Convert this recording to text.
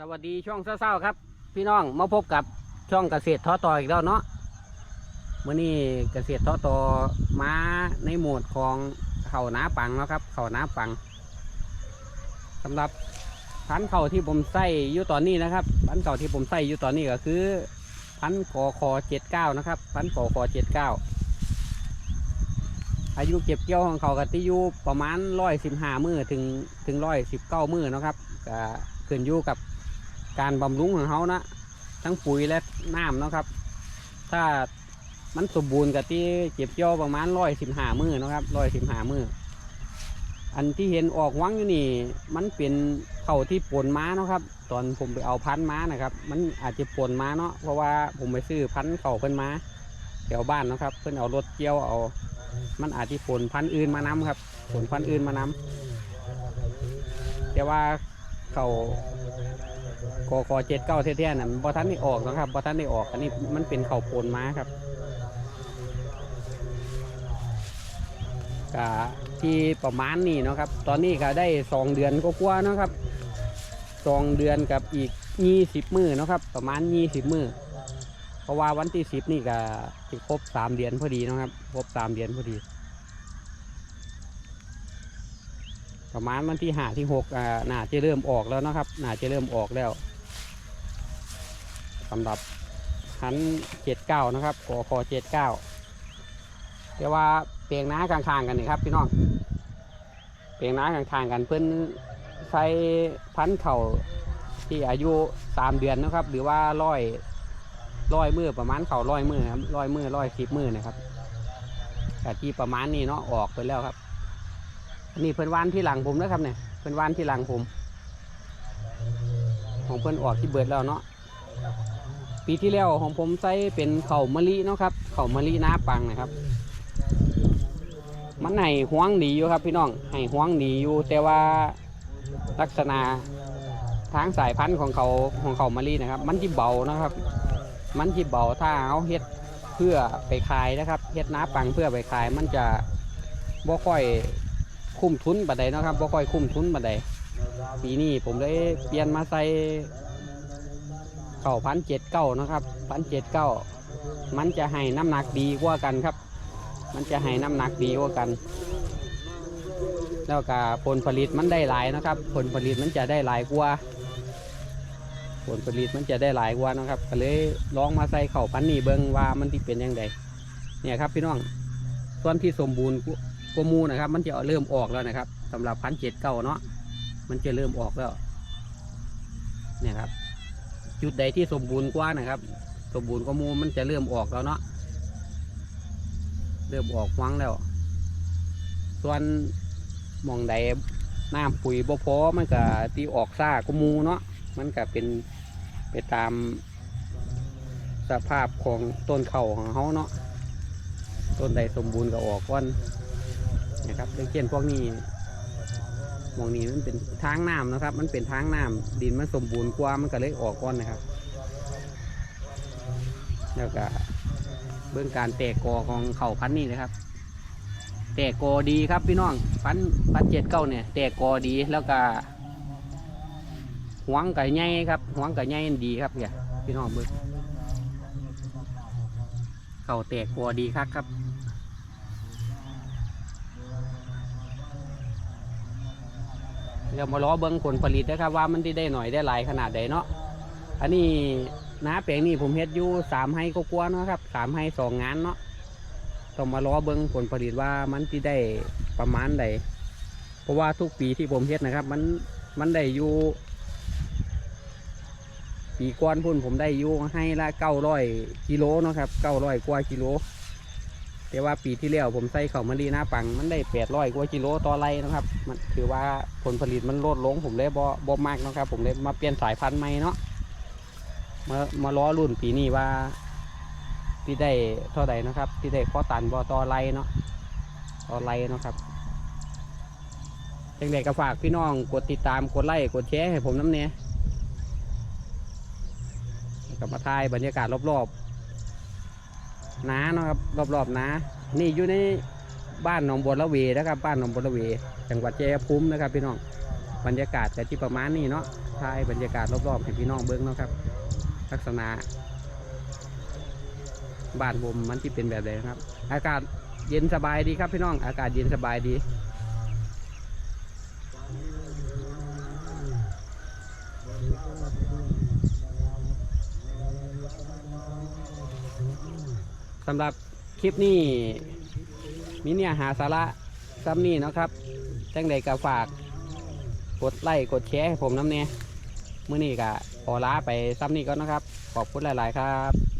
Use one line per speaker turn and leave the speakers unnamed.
สวัสดีช่องเศร้าๆครับ พี่น้องมาพบกับช่องเกษตรท้อต่ออีกแล้วเนาะเมื่อนี้เกษตรท้อต่อมาในโหมดของเขาหนาปังเนาะครับ เขาหนาปังสำหรับพันธุ์เข่าที่ผมใส่อยู่ตอนนี้นะครับพันธุ์เก่าที่ผมใส่อยู่ตอนนี้ก็คือพันธุ์กอคอเจ็ดเก้านะครับพันธุ์กอคอเจ็ดเก้าอายุเก็บเกี่ยวของเขากับที่อยู่ประมาณร้อยสิบห้ามือถึงถึงร้อยสิบเก้ามือนะครับก็ขึ้นอยู่กับ การบำรุงของเขานะทั้งปุ๋ยและน้ำเนาะครับ ถ้ามันสมบูรณ์กับที่เก็บเกี่ยวประมาณร้อยสิบห้ามือนะครับร้อยสิบห้ามืออันที่เห็นออกวังอยู่นี่ มันเป็นเข่าที่ปนม้าเนาะครับ ตอนผมไปเอาพันธ์ม้านะครับ มันอาจจะปนม้าเนาะเพราะว่าผมไปซื้อพันเข่าเพิ่นม้าแถวบ้านนะครับ เพิ่นเอารถเกี่ยวเอา มันอาจจะปนพันธ์อื่นมานำครับปนพันธ์อื่นมานำแต่ว่าเข่า กกเจ็ดเก้าเท่ๆน่ะบอทันได้ออกนะครับบอทันได้ออก อันนี้มันเป็นเข่าโพนม้าครับกะที่ประมาณนี้นะครับ ตอนนี้ก็ได้สองเดือนก็กว่าๆนะครับสองเดือนกับอีกยี่สิบมือนะครับ ประมาณยี่สิบมือเพราะว่าวันที่สิบนี่ก็ครบสามเดือนพอดีนะครับ ครบสามเดือนพอดี ประมาณวันที่ห้าที่หกอ่าน่าจะเริ่มออกแล้วนะครับ น่าจะเริ่มออกแล้ว สำหรับพันเจ็ดเก้านะครับกอคอเจ็ดเก้าแต่ว่าเปลียงน้าข้างๆกันนี่ครับพี่น้องเปลียงน้าข้างๆกันเพิ่อนใช้พันธ์เข่าที่อายุสามเดือนนะครับ หรือว่าร้อยร้อยมือประมาณเข่าร้อยมือครับร้อยมือร้อยสิบมือนะครับแต่ที่ประมาณนี้เนาะออกไปแล้วครับนนี้เพิ่อนวานที่หลังผมนะครับเนี่ยเพิ่อนวานที่หลังผม ของเพิ่อนออกที่เบิดแล้วเนาะ ปีที่แล้วของผมใส่เป็นเข่ามะลิเนาะครับ เข่ามะลิน้าปังนะครับ มันให้ห่วงดีอยู่ครับพี่น้องให้ห่วงดีอยู่ แต่ว่าลักษณะทางสายพันธุ์ของเขาของเขามะลินะครับ มันที่เบานะครับ มันที่เบาถ้าเอาเฮ็ดเพื่อไปขายนะครับเฮ็ดน้าปังเพื่อไปขาย มันจะบ่ค่อยคุ้มทุนบัดใดนะครับบ่ค่อยคุ้มทุนบัดใดปีนี้ผมเลยเปลี่ยนมาใส่ เข่าพันเจ็ดเก้านะครับพันเจ็ดเก้ามันจะให้น้ำหนักดีกว่ากันครับ มันจะให้น้ำหนักดีกว่ากัน แล้วก็ผลผลิตมันได้หลายนะครับ ผลผลิตมันจะได้หลายกว่า ผลผลิตมันจะได้หลายกว่านะครับ ก็เลยลองมาใส่เข่าพันนี่เบิ้งว่ามันที่เป็นยังไงเนี่ยครับพี่น้องส่วนที่สมบูรณ์กว่าหมูนะครับ มันจะเริ่มออกแล้วนะครับสำหรับพันเจ็ดเก้าเนาะมันจะเริ่มออกแล้วเนี่ยครับ จุดใดที่สมบูรณ์กว่านะครับ สมบูรณ์กว่าหมูมันจะเริ่มออกแล้วเนาะเริ่มออกฟังแล้ว ส่วนมองใดน้ำปุ๋ยบ่พอมันก็ที่ออกซ่ากว่าหมูเนาะมันก็เป็นไปตามสภาพของต้นเข่าของเขาเนาะต้นใดสมบูรณ์ก็ออกก่อนนะครับเรื่องเช่นพวกนี้ มองนี้มันเป็นทางน้ำนะครับ มันเป็นทางน้ำดินมันสมบูรณ์กว่ามันก็เลยออกก้อนนะครับ แล้วก็เบื้องการแตกกอของเข่าพันนี่นะครับ แตกกอดีครับพี่น้องพันพันเจ็ดเก้าเนี่ย แตกกอดีแล้วก็หวงไก่ใหญ่ครับหวงไก่ใหญ่ดีครับเนี่ยพี่น้องเบิ้งเข่าแตกกอดีครับครับ เดี๋ยวมาล้อเบิ้งผลผลิตนะครับว่ามันที่ได้หน่อยได้หลายขนาดใดเนาะอันนี้นาแปลงนี้ผมเฮ็ดอยู่สามให้ก็กลัวเนาะครับสามให้สองงานเนาะต้องมาล้อเบิ้งผลผลิตว่ามันที่ได้ประมาณใดเพราะว่าทุกปีที่ผมเฮ็ดนะครับ มันมันได้อยู่ ปีก่อนพุ่นผมได้อยู่ให้ละเก้าร้อยกิโลเนาะครับเก้าร้อยกว่ากิโล แต่ว่าปีที่แล้วผมใส่ข้ามะลิหน้าปังมันได้แปดร้อยกว่ากิโลต่อไร่นะครับ มันถือว่าผลผลิตมันลดลงผมเลยบ่บ่มากนะครับ ผมเลยมาเปลี่ยนสายพันธุ์ใหม่เนาะมามาล้อรุ่นปีนี้ว่าที่ได้เท่าไหร่นะครับ ที่ได้ข้อตันบ่ต่อไร่เนาะต่อไร่เนาะครับจังเด็กก็ฝากพี่น้องกดติดตามกดไลค์กดแชร์ให้ผมน้ำเนี้ยกับมาถ่ายบรรยากาศรอบๆ น้าเนาะครับรอบๆน้านี่อยู่ในบ้านหนองบัวละเวนะครับ บ้านหนองบัวละเว จังหวัดชัยภูมินะครับ พี่น้องบรรยากาศแต่ที่ประมาณนี้เนาะถ่ายบรรยากาศรอบๆให้พี่น้องเบิ้งเนาะครับ ลักษณะบ้านผมมันที่เป็นแบบไหนครับ อากาศเย็นสบายดีครับพี่น้อง อากาศเย็นสบายดี สำหรับคลิปนี้มีเนี่ยหาสาระซ้ำนี่เนาะครับจังใดก็ฝากกดไลค์กดแชร์ให้ผมน้ำเนี่ยมื่อนี้ก็ขอลาไปซ้ำนี่ก่อนนะครับ ขอบคุณหลาย ๆ ครับ